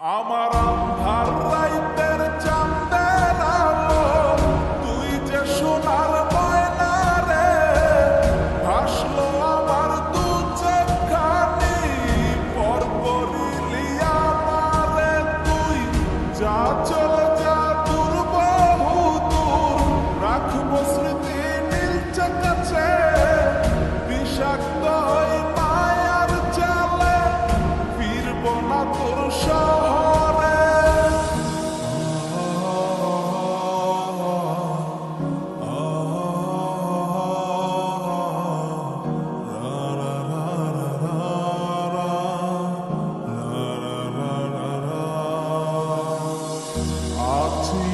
আমার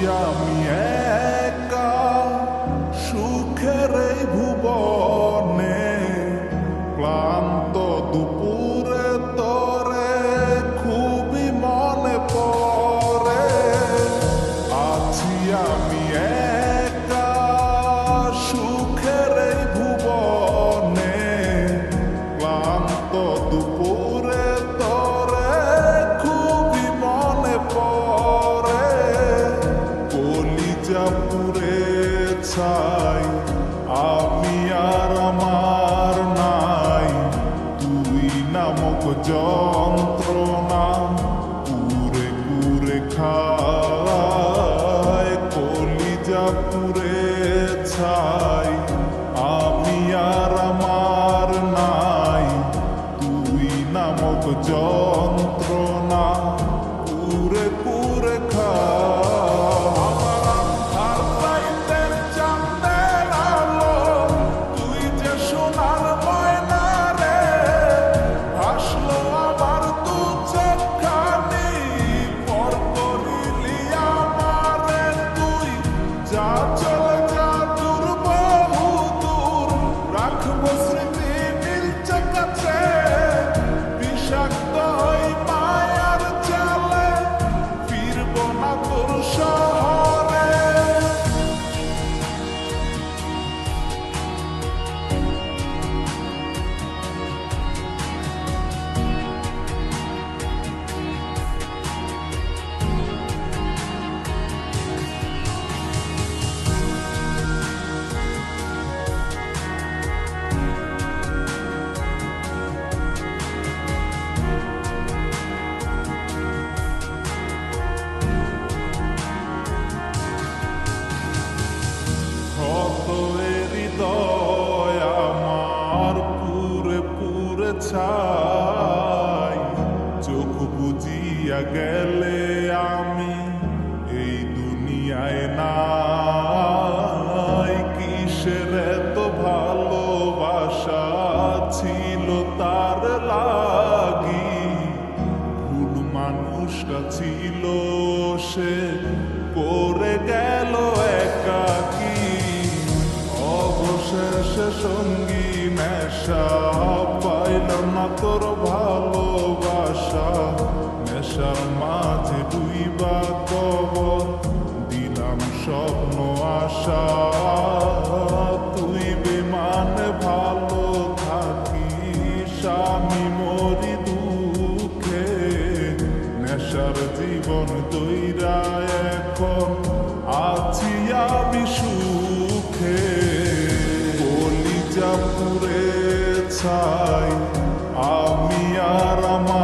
আছি নামক যন্ত্রণা গেলে আমি এই দুনিয়ায় নাই। কিসের এত ভালোবাসা ছিল তার লাগি? ভুল মানুষটা ছিল, সে করে গেল একাকি। অবশেষে সঙ্গী নেশা পাইল না তোর ভালোবাসা। নেশার মাঝে ডুইবা কবর। দিলাম স্বপ্ন, আশা, তুই বিমানে, ভালো থাকিস, আমি মরি দুঃখে। নেশার জীবন তৈরা এখন আছি আমি সুখে। কলিজা পুরে ছাই, আমি আর আমার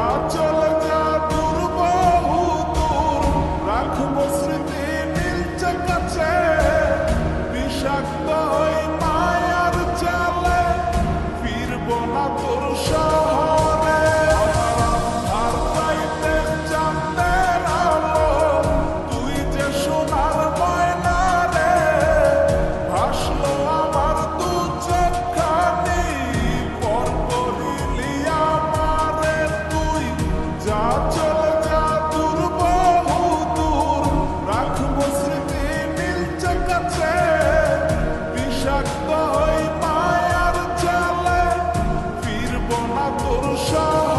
যা চলে a todo chão.